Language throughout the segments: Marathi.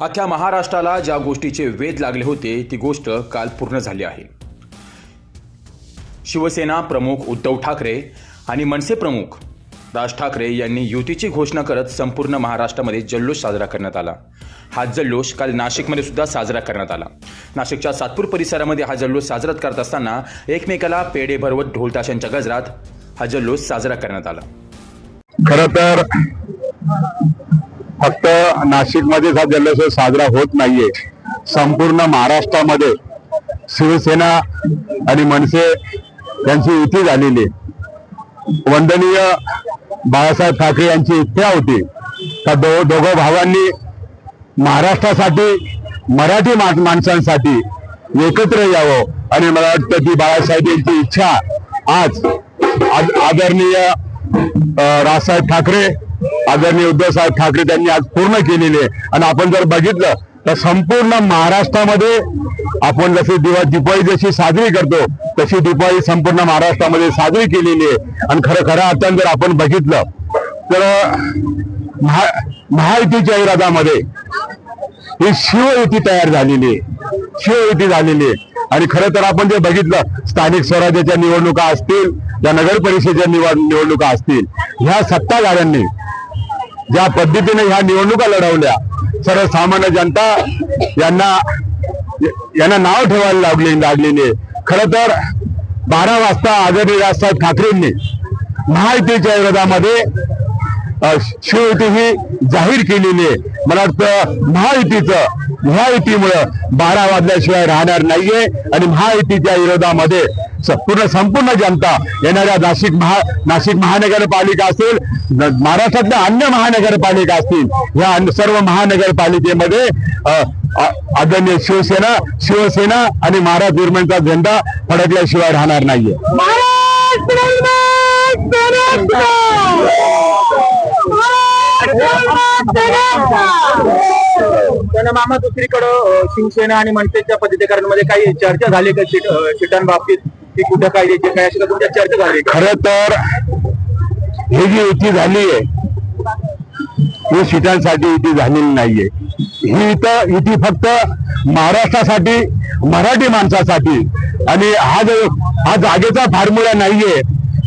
अख्ख्या महाराष्ट्राला ज्या गोष्टीचे वेध लागले होते ती गोष्ट काल पूर्ण झाली आहे. शिवसेना प्रमुख उद्धव ठाकरे आणि मनसे प्रमुख राज ठाकरे यांनी युतीची घोषणा करत संपूर्ण महाराष्ट्रामध्ये जल्लोष साजरा करण्यात आला. हा जल्लोष काल नाशिकमध्ये सुद्धा साजरा करण्यात आला. नाशिकच्या सातपूर परिसरामध्ये हा जल्लोष साजरा करत असताना एकमेकाला पेढे भरवत ढोलताशांच्या गजरात हा जल्लोष साजरा करण्यात आला. खर तर फक्त नाशिकमध्येच हा जल्लोष साजरा होत नाहीये. संपूर्ण महाराष्ट्रामध्ये शिवसेना आणि मनसे यांची युती झालेली वंदनीय बाळासाहेब ठाकरे यांची इच्छा होती का दो दोघं भावांनी महाराष्ट्रासाठी मराठी मा- माणसांसाठी एकत्र यावं? आणि मला वाटतं की बाळासाहेब यांची इच्छा आज आद- आदरणीय राजसाहेब ठाकरे आदरणीय उद्धव साहेब ठाकरे त्यांनी आज पूर्ण केलेली आहे. आणि आपण जर बघितलं तर संपूर्ण महाराष्ट्रामध्ये आपण जशी दिवा दिपाळी जशी साजरी करतो तशी दिपाळी संपूर्ण महाराष्ट्रामध्ये साजरी केलेली आहे. आणि खरं खऱ्या अर्थानं जर आपण बघितलं तर महा महायुतीच्या इरादामध्ये ही शिवयुती तयार झालेली आहे. शिवयुती झालेली आहे. आणि खरं तर आपण जे बघितलं स्थानिक स्वराज्याच्या निवडणुका असतील या नगर परिषदेच्या निवड निवडणुका असतील ह्या सत्ताधाऱ्यांनी ज्या पद्धतीने ह्या निवडणुका लढवल्या सर्वसामान्य जनता यांना यांना नाव ठेवायला लागले लागलेली खर तर बारा वाजता आदरणीय राजसाहेब ठाकरेंनी महायुतीच्या विरोधामध्ये शिवयुती ही जाहीर केलेली आहे. मला वाटतं महायुतीचं महायुतीमुळं बारा वाजल्याशिवाय राहणार नाहीये आणि महायुतीच्या विरोधामध्ये पूर्ण संपूर्ण जनता येणाऱ्या नाशिक महा नाशिक महानगरपालिका असेल महाराष्ट्रातल्या अन्य महानगरपालिका असतील या सर्व महानगरपालिकेमध्ये आदरणीय शिवसेना शिवसेना आणि महाराज निर्माणचा झेंडा फडकल्याशिवाय राहणार नाहीये मामा दुसरीकडं शिवसेना आणि मनसेच्या पद्धतीकरणामध्ये काही चर्चा झाली का सीटांबाबतीत की कुठं काय द्यायचे काय अशी तुमच्या चर्चा झाली खर तर हे जी युती झाली आहे ही सीटांसाठी युती झालेली नाहीये. ही इथं युती फक्त महाराष्ट्रासाठी मराठी माणसासाठी. आणि हा जो हा जागेचा फॉर्म्युला नाहीये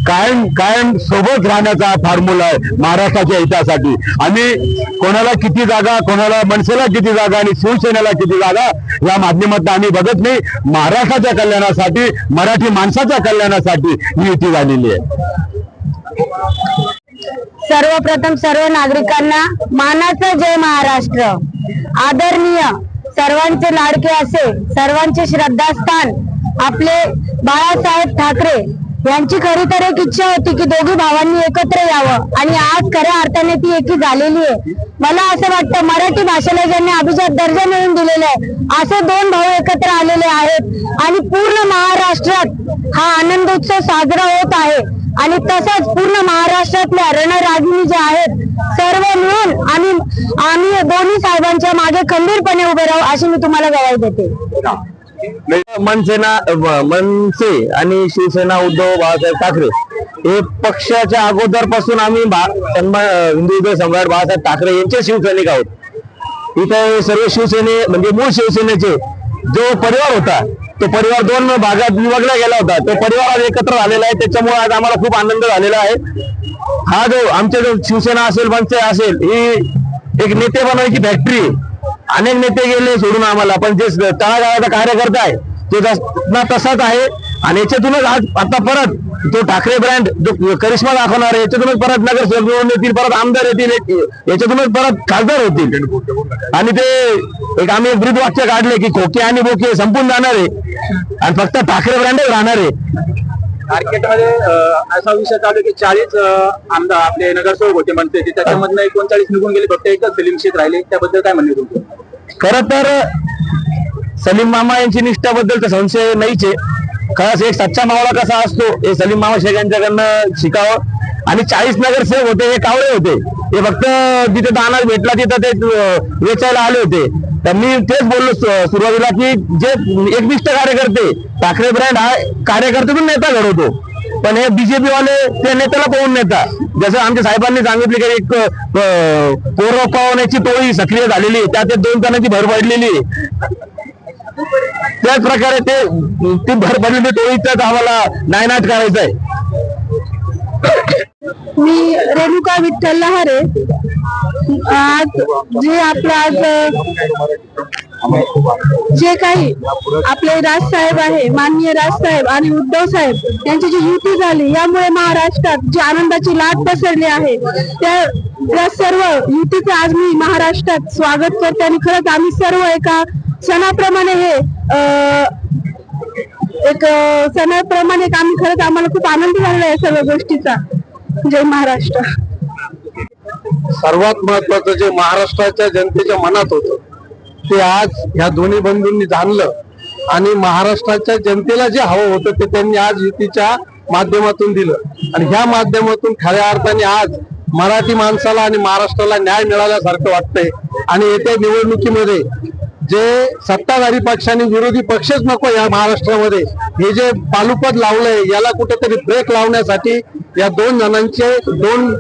कायम कायम सोबत राहण्याचा हा फॉर्म्युला आहे महाराष्ट्राच्या हितासाठी. आम्ही कोणाला किती जागा कोणाला मनसेला किती जागा आणि शिवसेनेला किती जागा या माध्यमातून आम्ही बघत नाही. महाराष्ट्राच्या कल्याणासाठी मराठी माणसाच्या कल्याणासाठी ही युती झालेली आहे. सर्वप्रथम सर्व नागरिकांना मानाचं जय महाराष्ट्र. आदरणीय सर्वांचे लाडके असे सर्वांचे श्रद्धास्थान आपले बाळासाहेब ठाकरे यांची खरी तर एक इच्छा होती की दोघी भावांनी एकत्र यावं. आणि आज खऱ्या अर्थाने ती एकी झालेली आहे. मला असं वाटतं मराठी भाषेला ज्यांनी अभिजात दर्जा मिळून दिलेला आहे असे दोन भाऊ एकत्र आलेले आहेत. आणि पूर्ण महाराष्ट्रात हा आनंदोत्सव साजरा होत आहे. आणि तसंच पूर्ण महाराष्ट्रातल्या रणरागिणी ज्या आहेत सर्व मिळून आम्ही आम्ही दोन्ही साहेबांच्या मागे खंबीरपणे उभे राहू अशी मी तुम्हाला गवाही देते. मनसेना मनसे आणि शिवसेना उद्धव बाळासाहेब ठाकरे हे पक्षाच्या अगोदरपासून आम्ही हिंदू उद्धव सम्राट बाळासाहेब ठाकरे यांचे शिवसैनिक आहोत. इथे सर्व शिवसेने म्हणजे मूळ शिवसेनेचे जो परिवार होता तो परिवार दोन भागात विभागला गेला होता. तो परिवार आज एकत्र झालेला आहे. त्याच्यामुळे आज आम्हाला खूप आनंद झालेला आहे. हा जो आमच्या जो शिवसेना असेल मनसे असेल ही एक नेते बनवायची फॅक्टरी अनेक नेते गेले सोडून आम्हाला पण जे तळागाळाचा कार्यकर्ता आहे तो ना तसाच आहे. आणि याच्यातूनच आज आता परत तो ठाकरे ब्रँड जो करिश्मा दाखवणार आहे याच्यातूनच परत नगर निवडून येतील परत आमदार येतील याच्यातूनच परत खासदार होतील. आणि ते एक आम्ही एक ब्रीद वाक्य काढले की खोके आणि बोके संपून जाणार आहे. आणि फक्त ठाकरे ब्रँडच राहणार आहे. मार्केटमध्ये असा विषय चालू की चाळीस आमदार आपले नगरसेवक होते म्हणते त्याच्यामधनं एकोणचाळीस निघून गेले फक्त एकच सलीम शेख राहिले त्याबद्दल काय म्हणले तुमचं? खर तर सलीम मामा यांची निष्ठाबद्दल तर संशय नाहीच आहे. खरंच एक सच्चा मावळा कसा असतो हे सलीम मामा शेख यांच्याकडनं शिकावं. आणि चाळीस नगर सेव होते हे कावळे होते. हे फक्त जिथे दाना भेटला तिथं ते वेचायला आले होते. तर मी तेच बोललो सुरुवातीला की जे एकनिष्ठ कार्यकर्ते ठाकरे ब्रँड हा कार्यकर्ते पण नेता घडवतो. पण हे बीजेपी वाले त्या नेत्याला पाहून नेतात. जसं आमच्या साहेबांनी सांगितले की एक अं, कोरव पावण्याची टोळी सक्रिय झालेली त्यात दोन जणांची भर पडलेली त्याच प्रकारे ते ती भर पडलेली टोळीचाच आम्हाला नायनाट करायचा आहे. मी रेणुका विठ्ठल लहारे. आज जे आपलं आज जे काही आपले राजसाहेब आहे माननीय राजसाहेब आणि उद्धव साहेब यांची जी युती झाली यामुळे महाराष्ट्रात जी आनंदाची लाट पसरली आहे त्या सर्व युतीचं आज मी महाराष्ट्रात स्वागत करते आणि खरंच आम्ही सर्व एका सणाप्रमाणे हे अं, एक सणाप्रमाणे आम्ही खरंच आम्हाला खूप आनंद झालेला आहे सर्व गोष्टीचा. जय महाराष्ट्र. सर्वात महत्वाचं जे महाराष्ट्राच्या जनतेच्या मनात होतं ते आज ह्या दोन्ही बंधूंनी जाणलं आणि महाराष्ट्राच्या जनतेला जे हवं होतं ते त्यांनी आज युतीच्या माध्यमातून दिलं. आणि ह्या माध्यमातून खऱ्या अर्थाने आज मराठी माणसाला आणि महाराष्ट्राला न्याय मिळाल्यासारखं वाटतंय. आणि येत्या निवडणुकीमध्ये जे सत्ताधारी पक्षाने विरोधी पक्षच नको या महाराष्ट्रामध्ये हे जे पालुपद लावलंय याला कुठेतरी ब्रेक लावण्यासाठी या दोन जणांचे दोन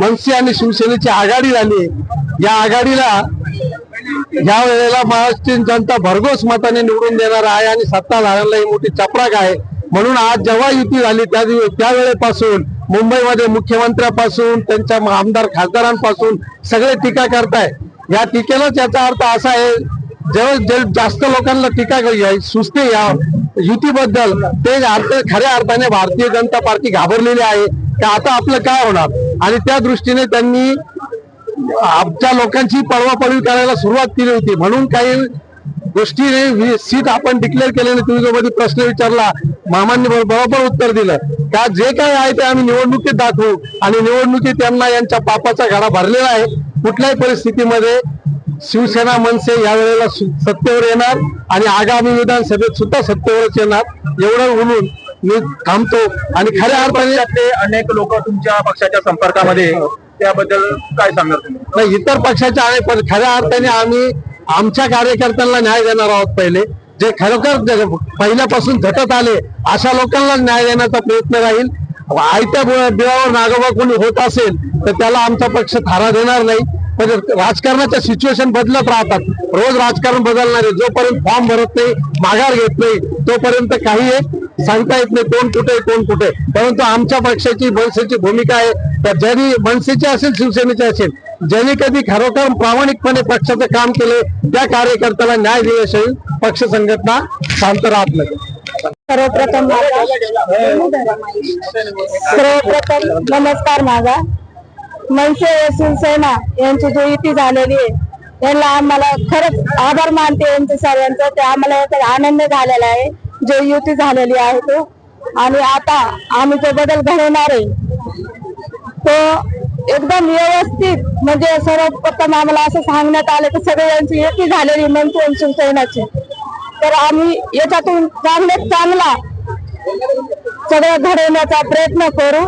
मनसे आणि शिवसेनेची आघाडी झाली. या आघाडीला या वेळेला महाराष्ट्रीयन जनता भरघोस मताने निवडून देणार आहे आणि सत्ताधाऱ्यांना ही मोठी चपराक आहे. म्हणून आज जेव्हा युती झाली त्या त्यावेळेपासून मुंबईमध्ये मुख्यमंत्र्यापासून त्यांच्या आमदार खासदारांपासून सगळे टीका करताय. या टीकेलाच याचा अर्थ असा आहे जेव्हा जे जास्त लोकांना टीका करी सुस्ते या युतीबद्दल ते अर्थ खऱ्या अर्थाने भारतीय जनता पार्टी घाबरलेली आहे. की आता आपलं काय होणार? आणि त्या दृष्टीने त्यांनी आमच्या लोकांची पळवापळवी करायला सुरुवात केली होती. म्हणून काही गोष्टीने वि- सीट आपण डिक्लेअर केल्याने तुम्ही जो मध्ये प्रश्न विचारला मामांनी बरोबर उत्तर दिलं. का जे काय आहे ते आम्ही निवडणुकीत दाखवू आणि निवडणुकीत त्यांना यांच्या पापाचा घडा भरलेला आहे. कुठल्याही परिस्थितीमध्ये शिवसेना मनसे या वेळेला सत्तेवर येणार आणि आगामी विधानसभेत सुद्धा सत्तेवरच येणार. एवढं बोलून मी थांबतो. आणि खऱ्या अर्थाने अनेक लोक तुमच्या पक्षाच्या संपर्कामध्ये त्याबद्दल काय सांगणार तुम्ही? नाही इतर पक्षाच्या आहे पण खऱ्या अर्थाने आम्ही आमच्या कार्यकर्त्यांना न्याय देणार आहोत पहिले. जे खरोखर पहिल्यापासून झटत आले अशा लोकांना न्याय देण्याचा प्रयत्न राहील. आयत्या बिळावर नागोबा कोणी होत असेल तर त्याला आमचा पक्ष थारा देणार नाही. पण राजकारणाच्या सिच्युएशन बदलत राहतात. रोज राजकारण बदलणारे जोपर्यंत फॉर्म भरत नाही माघार घेत नाही तोपर्यंत काही एक सांगता येत नाही कोण कुठे कोण कुठे. परंतु आमच्या पक्षाची मनसेची भूमिका आहे. तर ज्यांनी मनसेची असेल शिवसेनेची असेल ज्यांनी कधी खरोखर प्रामाणिकपणे पक्षाचं काम केले त्या कार्यकर्त्याला न्याय दिल्याशिवाय पक्ष संघटना शांत राहत नाही. सर्वप्रथम सर्वप्रथम नमस्कार माझा. मनसे व शिवसेना यांची जो युती झालेली आहे त्यांना आम्हाला खरंच आभार मानते यांचे सर्वांचं. ते आम्हाला याचा आनंद झालेला आहे. जे युती झालेली आहे तो. आणि आता आम्ही जो बदल घडवणार आहे तो एकदम व्यवस्थित म्हणजे सर्वप्रथम आम्हाला असं सांगण्यात आलं की सगळ्यांची युती झालेली मनसे आणि शिवसेनाची. तर आम्ही याच्यातून चांगल्यात चांगला सगळं घडवण्याचा प्रयत्न करू.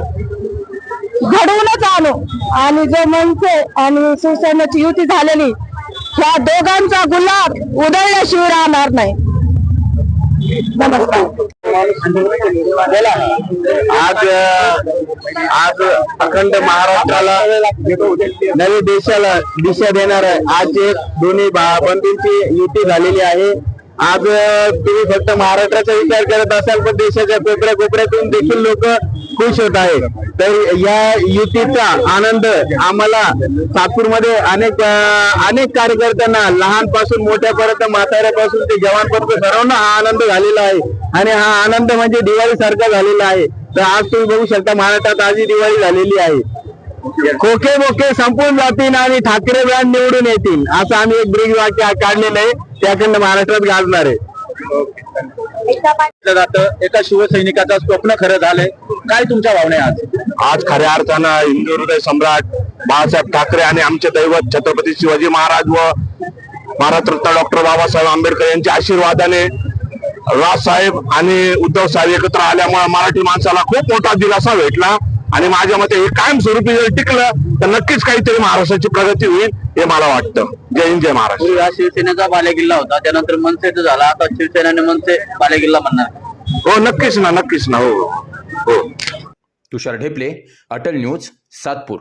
घडवूनच आणू. आणि जो मनसे आणि शिवसेनेची युती झालेली ह्या दोघांचा गुलाब उधळल्याशिवाय राहणार नाही. आज आज अखंड महाराष्ट्राला नवी देशाला दिशा देणार आहे. आज एक दोन्ही भा- बंधूंची युती झालेली आहे. आज तुम्ही फक्त महाराष्ट्राचा विचार करत असाल पण देशाच्या कोपऱ्या कोपऱ्यातून देखील लोक खुश होत आहे. तर या युतीचा आनंद आम्हाला नागपूरमध्ये अनेक अनेक कार्यकर्त्यांना लहानपासून मोठ्यापर्यंत म्हाताऱ्यापासून ते जवानपर्यंत सर्वांना हा आनंद झालेला आहे. आणि हा आनंद म्हणजे दिवाळी सारखा झालेला आहे. तर आज तुम्ही बघू शकता महाराष्ट्रात आजही दिवाळी झालेली आहे. खोके बोके संपून जातील आणि ठाकरे ब्रँड निवडून येतील. असं आम्ही एक ब्रिज वाक्य काढलेलं आहे. त्याकडनं महाराष्ट्रात गाजणार आहे. जातं. एका शिवसैनिकाचं स्वप्न खरं झालंय. काय तुमच्या भावना आज आज खऱ्या अर्थानं हिंदू हृदय सम्राट बाळासाहेब ठाकरे आणि आमचे दैवत छत्रपती शिवाजी महाराज व भारतरत्न डॉक्टर बाबासाहेब आंबेडकर यांच्या आशीर्वादाने राजसाहेब आणि उद्धव साहेब एकत्र आल्यामुळे मराठी माणसाला खूप मोठा दिलासा भेटला. आणि माझ्या मते हे कायमस्वरूपी जर टिकलं तर नक्कीच काहीतरी महाराष्ट्राची प्रगती होईल हे मला वाटतं. जय हिंद जय महाराष्ट्र. हा शिवसेनेचा बालेकिल्ला होता त्यानंतर मनसेचा झाला. आता शिवसेना आणि मनसे बालेकिल्ला म्हणणार. हो नक्कीच ना नक्कीच ना हो. हो. तुषार ढेपले अटल न्यूज सातपूर.